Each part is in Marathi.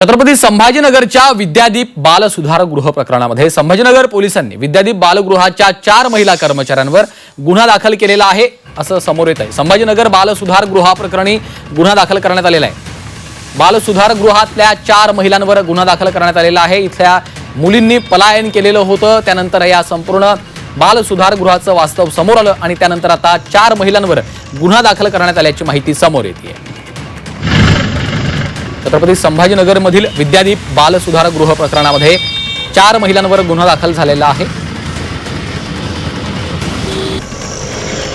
छत्रपती संभाजीनगरच्या विद्यादीप बालसुधार गृह प्रकरणामध्ये संभाजीनगर पोलिसांनी विद्यादीप बालगृहाच्या चार महिला कर्मचाऱ्यांवर गुन्हा दाखल केलेला आहे असं समोर येत आहे संभाजीनगर बालसुधार गृहाप्रकरणी गुन्हा दाखल करण्यात आलेला आहे. बालसुधार गृहातल्या चार महिलांवर गुन्हा दाखल करण्यात आलेला आहे. इथल्या मुलींनी पलायन केलेलं होतं त्यानंतर या संपूर्ण बालसुधार गृहाचं वास्तव समोर आलं आणि त्यानंतर आता चार महिलांवर गुन्हा दाखल करण्यात आल्याची माहिती समोर येते छत्रपती संभाजीनगरमधील विद्यादीप बालसुधारगृह प्रकरणामध्ये चार महिलांवर गुन्हा दाखल झालेला आहे.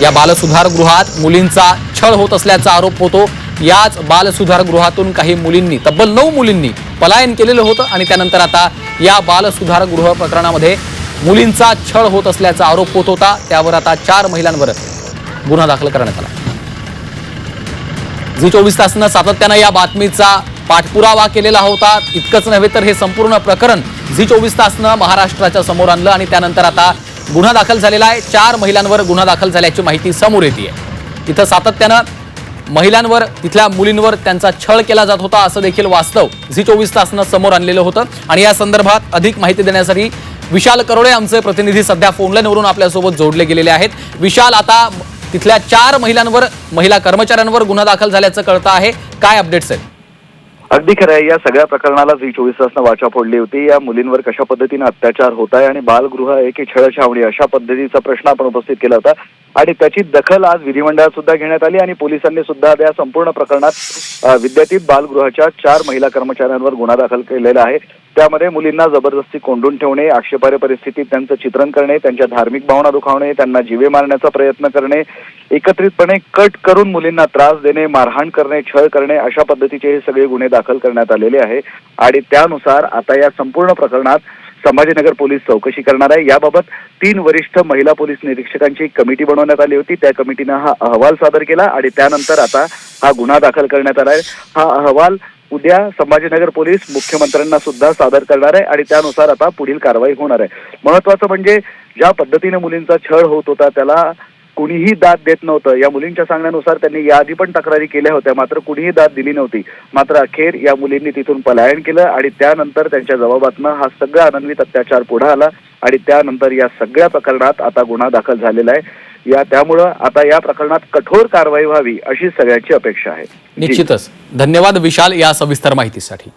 या बालसुधारगृहात मुलींचा छळ होत असल्याचा आरोप होतो. याच बालसुधारगृहातून काही मुलींनी तब्बल नऊ मुलींनी पलायन केलेलं होतं आणि त्यानंतर आता या बालसुधारगृह प्रकरणामध्ये मुलींचा छळ होत असल्याचा आरोप होत होता. त्यावर आता चार महिलांवर गुन्हा दाखल करण्यात आला. जी चोवीस तासनं सातत्यानं या बातमीचा पाठपुरावा केलेला होता. इतकंच नव्हे तर हे संपूर्ण प्रकरण झी चोवीस तासनं महाराष्ट्राच्या समोर आणलं आणि त्यानंतर आता गुन्हा दाखल झालेला आहे. चार महिलांवर गुन्हा दाखल झाल्याची माहिती समोर येते तिथं सातत्यानं महिलांवर तिथल्या मुलींवर त्यांचा छळ केला जात होता असं देखील वास्तव झी चोवीस तासनं समोर आणलेलं होतं. आणि या संदर्भात अधिक माहिती देण्यासाठी विशाल करोडे आमचे प्रतिनिधी सध्या फोनलाईनवरून आपल्यासोबत जोडले गेलेले आहेत. विशाल आता तिथल्या चार महिलांवर महिला कर्मचाऱ्यांवर गुन्हा दाखल झाल्याचं कळतं आहे. काय अपडेट्स आहेत? अगदी खरं आहे या सगळ्या प्रकरणाला झी चोवीस तासनं वाचा फोडली होती. या मुलींवर कशा पद्धतीने अत्याचार होत आहे आणि बालगृह आहे की छळछावणी अशा पद्धतीचा प्रश्न आपण उपस्थित केला होता. आणि त्याची दखल आज विधिमंडळात सुद्धा घेण्यात आली आणि पोलिसांनी सुद्धा या संपूर्ण प्रकरणात विद्यापीठ बालगृहाच्या चार महिला कर्मचाऱ्यांवर गुन्हा दाखल केलेला आहे. त्यामध्ये मुलींना जबरदस्ती कोंडून ठेवणे आक्षेपार्ह परिस्थितीत त्यांचं चित्रण करणे त्यांच्या धार्मिक भावना दुखावणे त्यांना जीवे मारण्याचा प्रयत्न करणे एकत्रितपणे कट करून मुलींना त्रास देणे मारहाण करणे छळ करणे अशा पद्धतीचे हे सगळे गुन्हे दाखल करण्यात आलेले आहे. आणि त्यानुसार आता या संपूर्ण प्रकरणात संभाजीनगर पोलीस चौकशी करणार आहे. याबाबत तीन वरिष्ठ महिला पोलीस निरीक्षकांची कमिटी बनवण्यात आली होती. त्या कमिटीनं हा अहवाल सादर केला आणि त्यानंतर आता हा गुन्हा दाखल करण्यात आला आहे. हा अहवाल उद्या संभाजीनगर पोलीस मुख्यमंत्र्यांना सुद्धा सादर करणार आहे आणि त्यानुसार आता पुढील कारवाई होणार आहे. महत्वाचं म्हणजे ज्या पद्धतीने मुलींचा छळ होत होता त्याला कुणीही दाद देत नव्हतं. या मुलींच्या सांगण्यानुसार त्यांनी याआधी पण तक्रारी केल्या होत्या. मात्र कुणीही दाद दिली नव्हती. मात्र अखेर या मुलींनी तिथून पलायन केलं आणि त्यानंतर त्यांच्या जबाबातनं हा सगळा अनन्वित अत्याचार पुढे आला आणि त्यानंतर या सगळ्या प्रकरणात आता गुन्हा दाखल झालेला आहे. या त्यामुळं आता या प्रकरणात कठोर कारवाई व्हावी अशी सगळ्यांची अपेक्षा आहे. निश्चितच. धन्यवाद विशाल या सविस्तर माहितीसाठी.